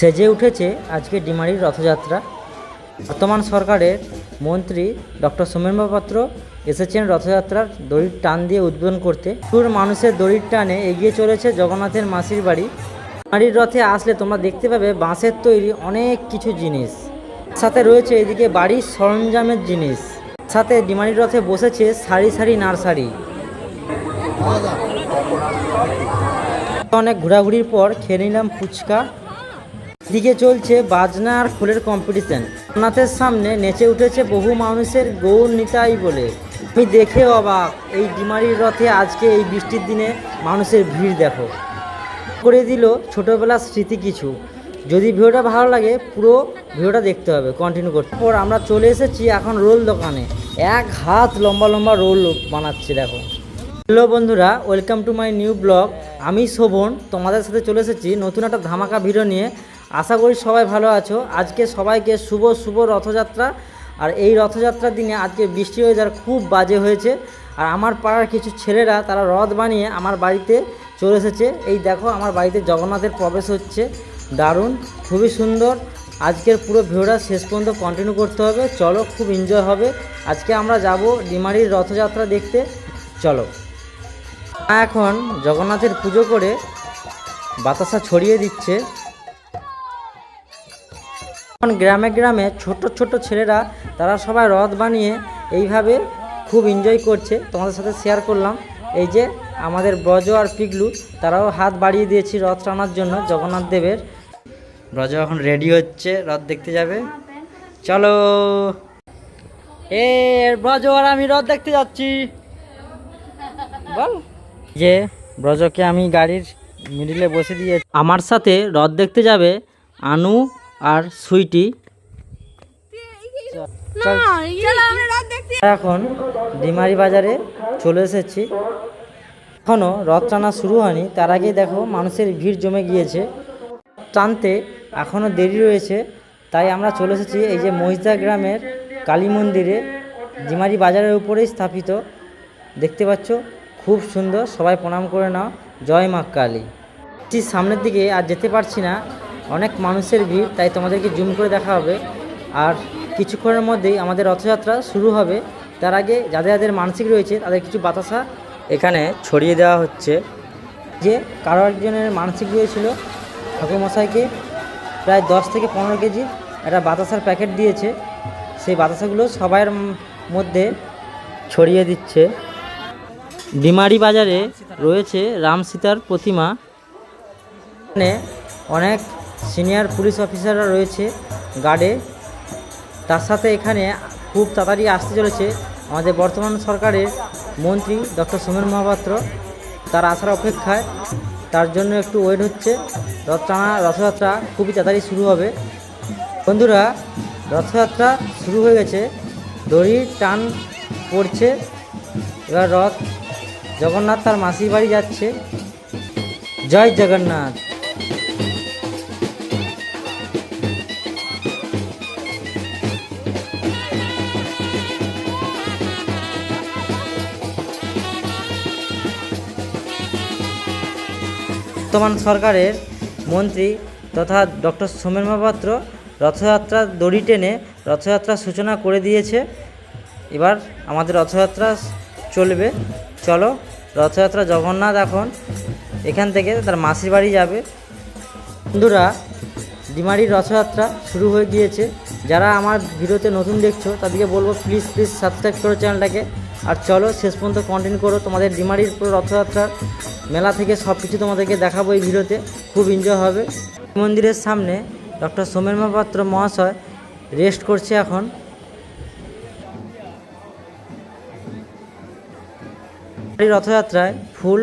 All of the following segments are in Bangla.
সেজে উঠেছে আজকে ডিমারির রথযাত্রা। বর্তমান সরকারের মন্ত্রী ডক্টর সোমেন পাত্র এসেছেন রথযাত্রার দড়ির টান দিয়ে উদ্বোধন করতে। সুর মানুষের দড়ির টানে এগিয়ে চলেছে জগন্নাথের মাসির বাড়ি। ডিমারির রথে আসলে তোমরা দেখতে পাবে বাঁশের তৈরি অনেক কিছু জিনিস। সাথে রয়েছে এদিকে বাড়ির সরঞ্জামের জিনিস। সাথে ডিমারির রথে বসেছে সারি সারি নার্সারি। অনেক ঘোরাঘুরির পর খেয়ে নিলাম ফুচকা। দিকে চলছে বাজনা আর ফুলের কম্পিটিশন জগন্নাথের সামনে নেচে উঠেছে বহু মানুষের গৌর নিতাই বলে। আমি দেখে অবাক, এই ডিমারির রথে আজকে এই বৃষ্টির দিনে মানুষের ভিড় দেখো। করে দিল ছোটোবেলার স্মৃতি কিছু। যদি ভিডিওটা ভালো লাগে, পুরো ভিডিওটা দেখতে হবে কন্টিনিউ করতে। পর আমরা চলে এসেছি এখন রোল দোকানে। এক হাত লম্বা লম্বা রোল বানাচ্ছে, দেখো। হ্যালো বন্ধুরা welcome to my new blog আমি শোভন, তোমাদের সাথে চলে এসেছি নতুন একটা ধামাকা ভিডিও নিয়ে। আশা করি সবাই ভালো আছো। আজকে সবাইকে শুভ শুভ রথযাত্রা। আর এই রথযাত্রার দিনে আজকে বৃষ্টি ওয়েদার খুব বাজে হয়েছে। আর আমার পাড়ার কিছু ছেলেরা, তারা রথ বানিয়ে আমার বাড়িতে চলে এসেছে। এই দেখো, আমার বাড়িতে জগন্নাথের প্রবেশ হচ্ছে। দারুণ, খুবই সুন্দর। আজকের পুরো ভিডিওটা শেষ পর্যন্ত কন্টিনিউ করতে হবে। চলো, খুব এনজয় হবে। আজকে আমরা যাব ডিমারির রথযাত্রা দেখতে। চলো। এখন জগন্নাথের পুজো করে বাতাসা ছড়িয়ে দিচ্ছে। এখন গ্রামে গ্রামে ছোট ছোট ছেলেরা, তারা সবাই রথ বানিয়ে এইভাবে খুব এনজয় করছে। তোমাদের সাথে শেয়ার করলাম। এই যে আমাদের ব্রজ আর পিগলু, তারাও হাত বাড়িয়ে দিয়েছি রথ টানার জন্য জগন্নাথ দেবের। ব্রজ এখন রেডি হচ্ছে, রথ দেখতে যাবে। চলো। এ, ব্রজ আর আমি রথ দেখতে যাচ্ছি। বল। যে ব্রজকে আমি গাড়ির মিডিলে বসে দিয়ে আমার সাথে রথ দেখতে যাবে আনু আর সুইটি। এখন ডিমারি বাজারে চলে এসেছি। এখনও রথ টানা শুরু হয়নি তার আগেই দেখো মানুষের ভিড় জমে গিয়েছে। টানতে এখনও দেরি রয়েছে তাই আমরা চলে এসেছি এই যে মহিষদা গ্রামের কালী মন্দিরে। ডিমারি বাজারের উপরেই স্থাপিত। দেখতে পাচ্ছ খুব সুন্দর সবাই প্রণাম করে নাও। জয় মা কালী। ঠিক সামনের দিকে আর যেতে পারছি না অনেক মানুষের ভিড়, তাই তোমাদেরকে জুম করে দেখা হবে। আর কিছুক্ষণের মধ্যেই আমাদের রথযাত্রা শুরু হবে। তার আগে যাদের যাদের মানসিক রয়েছে, তাদের কিছু বাতাসা এখানে ছড়িয়ে দেওয়া হচ্ছে। যে কারও একজনের মানসিক রয়েছিল, ঠাকুরমশাইকে প্রায় দশ থেকে পনেরো কেজি একটা বাতাসার প্যাকেট দিয়েছে। সেই বাতাসাগুলো সবার মধ্যে ছড়িয়ে দিচ্ছে। ডিমারি বাজারে রয়েছে রাম সীতার প্রতিমা। অনেক সিনিয়র পুলিশ অফিসাররা রয়েছে গার্ডে। তার সাথে এখানে খুব তাড়াতাড়ি আসতে চলেছে আমাদের বর্তমান সরকারের মন্ত্রী ডক্টর সোমেন মহাপাত্র। তার আসার অপেক্ষায় তার জন্য একটু ওয়েট হচ্ছে। রথ টানা রথযাত্রা খুবই তাড়াতাড়ি শুরু হবে। বন্ধুরা, রথযাত্রা শুরু হয়ে গেছে। দড়ির টান পড়ছে। এবার রথ জগন্নাথ তার মাসির বাড়ি যাচ্ছে। জয় জগন্নাথ। বর্তমান সরকারের মন্ত্রী তথা ডক্টর সোমেন মহাপাত্র রথযাত্রার দড়ি টেনে রথযাত্রার সূচনা করে দিয়েছে। এবার আমাদের রথযাত্রা চলবে। চলো, রথযাত্রা জগন্নাথ এখন এখান থেকে তার মাসির বাড়ি যাবে। বন্ধুরা, ডিমারির রথযাত্রা শুরু হয়ে গিয়েছে। যারা আমার ভিডিওতে নতুন দেখছ, তাদেরকে বলব প্লিজ প্লিজ সাবস্ক্রাইব করো চ্যানেলটাকে। আর চলো শেষ পর্যন্ত কন্টিনিউ করো। তোমাদের ডিমারির পুরো রথযাত্রার মেলা থেকে সব কিছু তোমাদেরকে দেখাবো এই ভিডিওতে। খুব এনজয় হবে। মন্দিরের সামনে ডক্টর সোমেন মহাপাত্র মহাশয় রেস্ট করছে এখন। রথযাত্রায় ফুল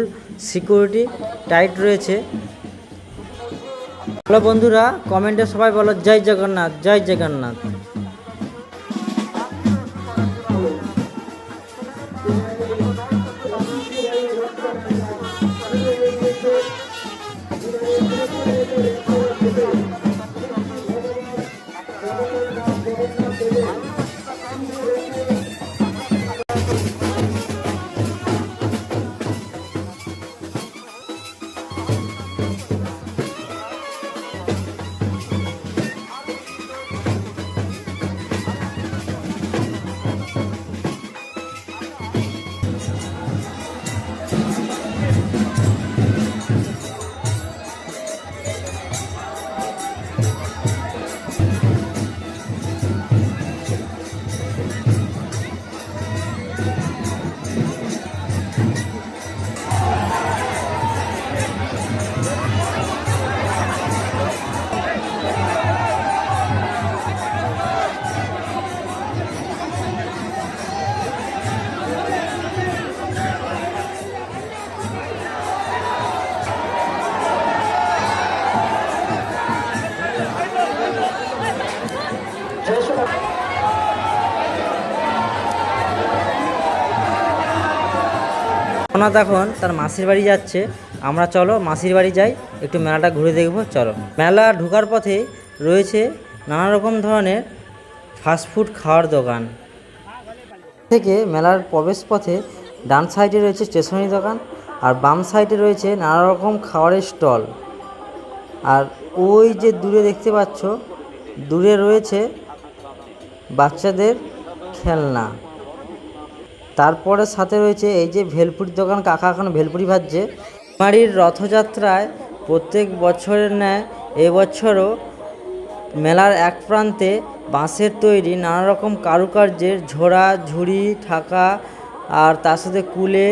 সিকিউরিটি টাইট রয়েছে। হ্যালো বন্ধুরা কমেন্টে সবাই বলো, জয় জগন্নাথ জয় জগন্নাথ। জগন্নাথ এখন তার মাসির বাড়ি যাচ্ছে। আমরা চলো মাসির বাড়ি যাই, একটু মেলাটা ঘুরে দেখব, চলো। মেলা ঢোকার পথে রয়েছে নানা রকম ধরনের ফাস্টফুড খাওয়ার দোকান। থেকে মেলার প্রবেশ পথে ডান সাইডে রয়েছে স্টেশনারি দোকান আর বাম সাইডে রয়েছে নানা রকম খাবারের স্টল। আর ওই যে দূরে দেখতে পাচ্ছ, দূরে রয়েছে বাচ্চাদের খেলনা। তারপরে সাথে রয়েছে এই যে ভেলপুরির দোকান, কাকা এখন ভেলপুরি ভাজছে। বাড়ির রথযাত্রায় প্রত্যেক বছরের ন্যায় এবছরও মেলার এক প্রান্তে বাঁশের তৈরি নানা রকম কারুকার্যের ঝোড়া, ঝুড়ি, ঠাকা আর তার সাথে কুলে,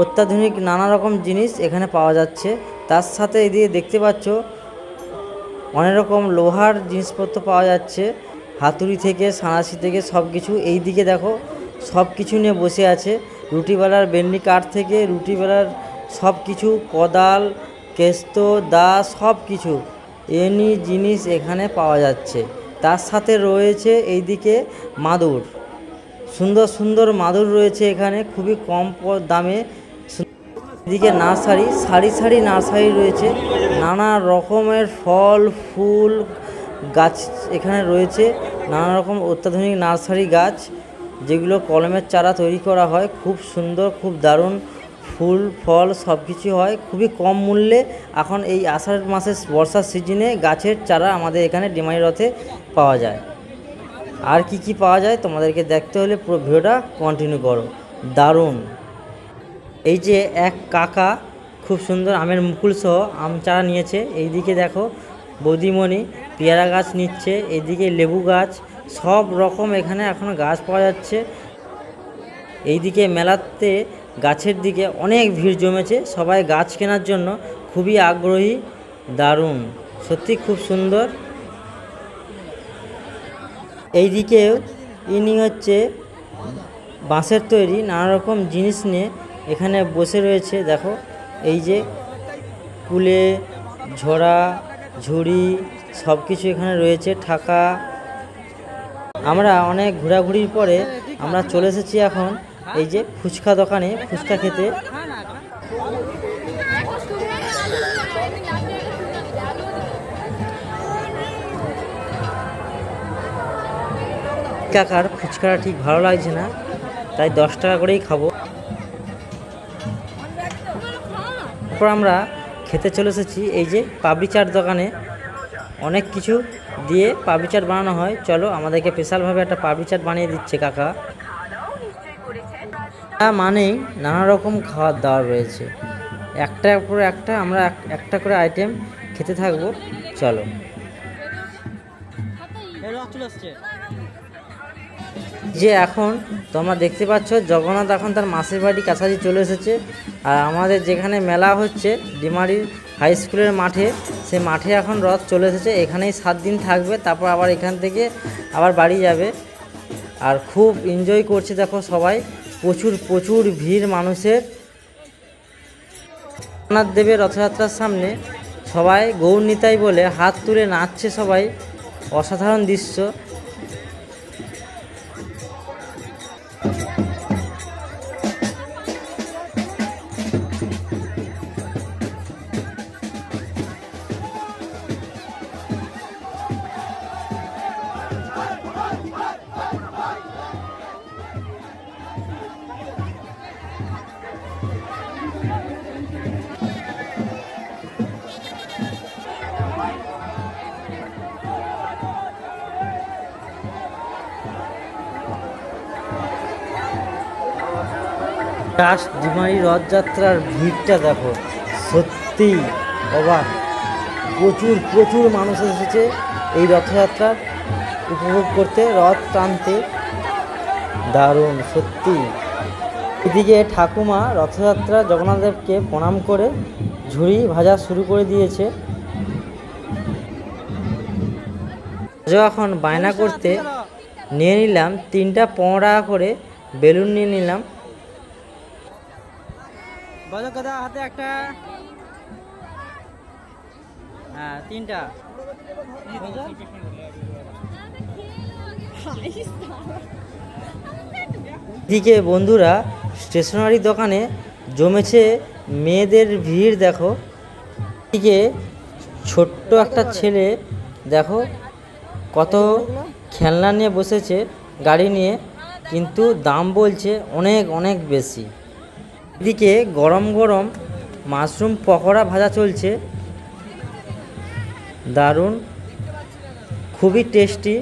অত্যাধুনিক নানা রকম জিনিস এখানে পাওয়া যাচ্ছে। তার সাথে এদিকে দেখতে পাচ্ছ অনেক রকম লোহার জিনিসপত্র পাওয়া যাচ্ছে। হাতুড়ি থেকে, সাঁড়াশি থেকে সব কিছু এই দিকে দেখো। সব কিছু নিয়ে বসে আছে। রুটিবেলার বেন্ডি কাঠ থেকে রুটিবেলার সব কিছু, কোদাল, কেস্ত, দা, সব কিছু এনি জিনিস এখানে পাওয়া যাচ্ছে। তার সাথে রয়েছে এইদিকে মাদুর। সুন্দর সুন্দর মাদুর রয়েছে এখানে, খুবই কম দামে। এদিকে নার্সারি, সারি সারি নার্সারি রয়েছে। নানা রকমের ফল, ফুল, গাছ এখানে রয়েছে। নানা রকম অত্যাধুনিক নার্সারি গাছ। যেগুলো কলমের চারা তৈরি করা হয়, খুব সুন্দর, খুব দারুণ। ফুল, ফল সব কিছু হয়। খুবই কম মূল্যে এখন এই আষাঢ় মাসের বর্ষার সিজনে গাছের চারা আমাদের এখানে ডিমাই রথে পাওয়া যায়। আর কি কি পাওয়া যায় তোমাদেরকে দেখতে হলে পুরো ভিডিওটা কন্টিনিউ করো। দারুণ। এই যে এক কাকা খুব সুন্দর আমের মুকুল সহ আম চারা নিয়েছে। এইদিকে দেখো বৌদিমণি পেয়ারা গাছ নিচ্ছে, এইদিকে লেবু গাছ সব রকম এখানে এখনও গাছ পাওয়া যাচ্ছে। এইদিকে মেলাতে গাছের দিকে অনেক ভিড় জমেছে। সবাই গাছ কেনার জন্য খুবই আগ্রহী। দারুণ। সত্যি খুব সুন্দর। এইদিকেও ইনি হচ্ছে বাঁশের তৈরি। নানা রকম জিনিস নিয়ে এখানে বসে রয়েছে। দেখো, এই যে কুলে, ঝোড়া, ঝুড়ি সব কিছু এখানে রয়েছে। ঠাকা আমরা অনেক ঘোরাঘুরির পরে আমরা চলে এসেছি এখন এই যে ফুচকা দোকানে, ফুচকা খেতে। কাকার ফুচকাটা ঠিক ভালো লাগছে না, তাই দশ টাকা করেই খাব। আমরা খেতে চলে এসেছি এই যে পাবড়ি চাট দোকানে। অনেক কিছু দিয়ে পাবলি চাট বানানো হয়। চলো, আমাদেরকে স্পেশালভাবে একটা পাবলি চাট বানিয়ে দিচ্ছে কাকা। তা মানেই নানা রকম খাওয়ার দাওয়ার রয়েছে। একটার পর একটা, আমরা এক- একটা করে আইটেম খেতে থাকব। চলো। যে এখন তোমরা দেখতে পাচ্ছ জগন্নাথ এখন তার মাসির বাড়ি কাছাকাছি চলে এসেছে। আর আমাদের যেখানে মেলা হচ্ছে ডিমারির হাই স্কুলের মাঠে সে মাঠে এখন রথ চলে এসেছে। এখানেই সাত দিন থাকবে, তারপর আবার এখান থেকে আবার বাড়ি যাবে। আর খুব এনজয় করছে দেখো সবাই। প্রচুর প্রচুর ভিড় মানুষের। জগন্নাথ দেবের রথযাত্রার সামনে সবাই গৌর নিতাই বলে হাত তুলে নাচছে সবাই। অসাধারণ দৃশ্য। রাস ডিমারি রথযাত্রার ভিড়টা দেখো। সত্যি অবাক প্রচুর প্রচুর মানুষ এসেছে এই রথযাত্রার উপভোগ করতে, রথ টানতে। দারুণ সত্যি এদিকে ঠাকুমা রথযাত্রা জগন্নাথদেবকে প্রণাম করে ঝুড়ি ভাজা শুরু করে দিয়েছে। এখন বায়না করতে নিয়ে নিলাম, তিনটা পনেরো টাকা করে বেলুন নিয়ে নিলাম। হাতে একটা হ্যাঁ তিনটা। এদিকে বন্ধুরা, স্টেশনারি দোকানে জমেছে মেয়েদের ভিড়, দেখো। দিকে ছোট্ট একটা ছেলে, দেখো, কত খেলনা নিয়ে বসেছে গাড়ি নিয়ে, কিন্তু দাম বলছে অনেক অনেক বেশি। এদিকে গরম গরম মাশরুম পকোড়া ভাজা চলছে। দারুণ, খুবই টেস্টি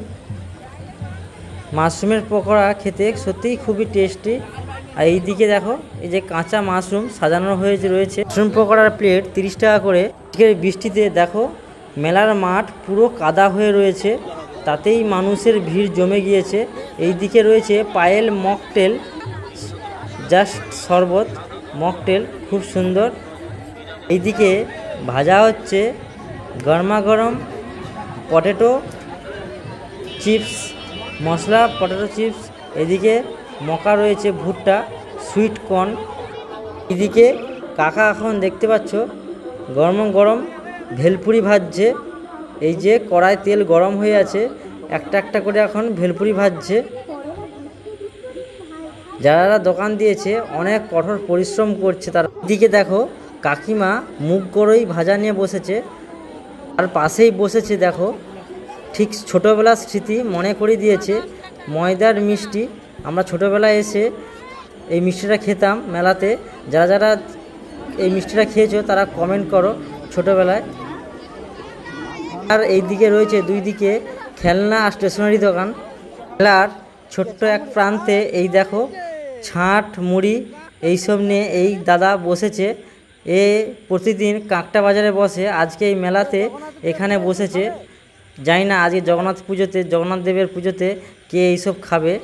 মাশরুমের পকোড়া খেতে সত্যিই খুবই টেস্টি আর এইদিকে দেখো, এই যে কাঁচা মাশরুম সাজানো হয়েছে, রয়েছে। মাশরুম পকোড়ার প্লেট তিরিশ টাকা করে। বৃষ্টিতে দেখো, মেলার মাঠ পুরো কাদা হয়ে রয়েছে। তাতেই মানুষের ভিড় জমে গিয়েছে। এইদিকে রয়েছে পায়েল মকটেল। জাস্ট শরবত, মকটেল খুব সুন্দর। এইদিকে ভাজা হচ্ছে গরমা গরম পটেটো চিপস, মশলা, পটেটো চিপস। এদিকে মকা রয়েছে ভুট্টা, সুইট কর্ন। এদিকে কাকা এখন দেখতে পাচ্ছ গরম গরম ভেলপুরি ভাজছে। এই যে কড়াই তেল গরম হয়ে আছে, একটা একটা করে এখন ভেলপুরি ভাজছে। যারা দোকান দিয়েছে, অনেক কঠোর পরিশ্রম করছে তার। দিকে দেখো, কাকিমা মুখ করেই ভাজা নিয়ে বসেছে। আর পাশেই বসেছে, দেখো, ঠিক ছোটোবেলার স্মৃতি মনে করে দিয়েছে। ময়দার মিষ্টি। আমরা ছোটোবেলায় এসে এই মিষ্টিটা খেতাম মেলাতে। যারা যারা এই মিষ্টিটা খেয়েছো, তারা কমেন্ট করো ছোটোবেলায়। আর এই দিকে রয়েছে দুই দিকে খেলনা আর স্টেশনারি দোকান। খেলার ছোট্ট এক প্রান্তে এই দেখো ছাঁট, মুড়ি এইসব নিয়ে এই দাদা বসেছে। এ প্রতিদিন কাঁকটা বাজারে বসে। আজকে এই মেলাতে এখানে বসেছে। জানি না আজকে জগন্নাথ পুজোতে, জগন্নাথ দেবের পুজোতে কে এইসব খাবে।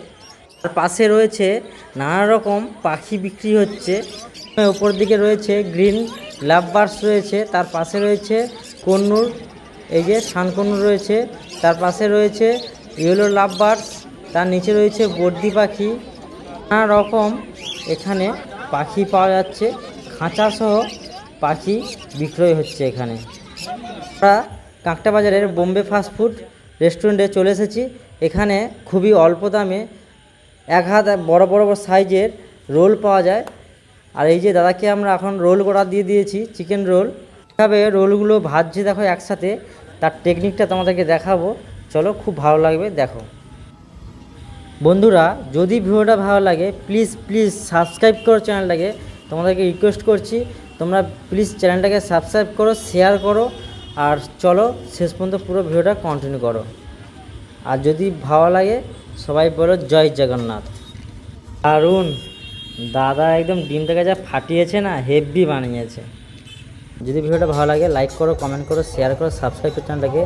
আর পাশে রয়েছে নানা রকম পাখি বিক্রি হচ্ছে। ওপর দিকে রয়েছে গ্রিন লাভ বার্ডস রয়েছে। তার পাশে রয়েছে কন্নুর এই যে শানকন্নুর রয়েছে। তার পাশে রয়েছে ইয়েলো লাভ বার্ডস তার নিচে রয়েছে বর্দি পাখি। নানা রকম এখানে পাখি পাওয়া যাচ্ছে। খাঁচা সহ পাখি বিক্রয় হচ্ছে এখানে। আমরা কাঁকটা বাজারের বোম্বে ফাস্টফুড রেস্টুরেন্টে চলে এসেছি। এখানে খুবই অল্প দামে এক হাত বড় বড় বড় সাইজের রোল পাওয়া যায়। আর এই যে দাদাকে আমরা এখন রোল করা দিয়ে দিয়েছি, চিকেন রোল। কীভাবে রোলগুলো ভাজছে দেখো একসাথে। তার টেকনিকটা তোমাদেরকে দেখাবো। চলো, খুব ভালো লাগবে, দেখো। বন্ধুরা, যদি ভিডিওটা ভালো লাগে প্লিজ প্লিজ সাবস্ক্রাইব করো চ্যানেলটাকে তোমাদেরকে রিকোয়েস্ট করছি, তোমরা প্লিজ চ্যানেলটাকে সাবস্ক্রাইব করো শেয়ার করো, আর চলো শেষ পর্যন্ত পুরো ভিডিওটা কন্টিনিউ করো। আর যদি ভালো লাগে, সবাই বলো জয় জগন্নাথ। দারুণ! দাদা একদম ডিমটাকে যা ফাটিয়েছে না হেভি বানিয়েছে। যদি ভিডিওটা ভালো লাগে লাইক করো কমেন্ট করো শেয়ার করো সাবস্ক্রাইব করো চ্যানেলটাকে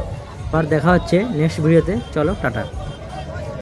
আবার দেখা হচ্ছে নেক্সট ভিডিওতে চলো, টাটা।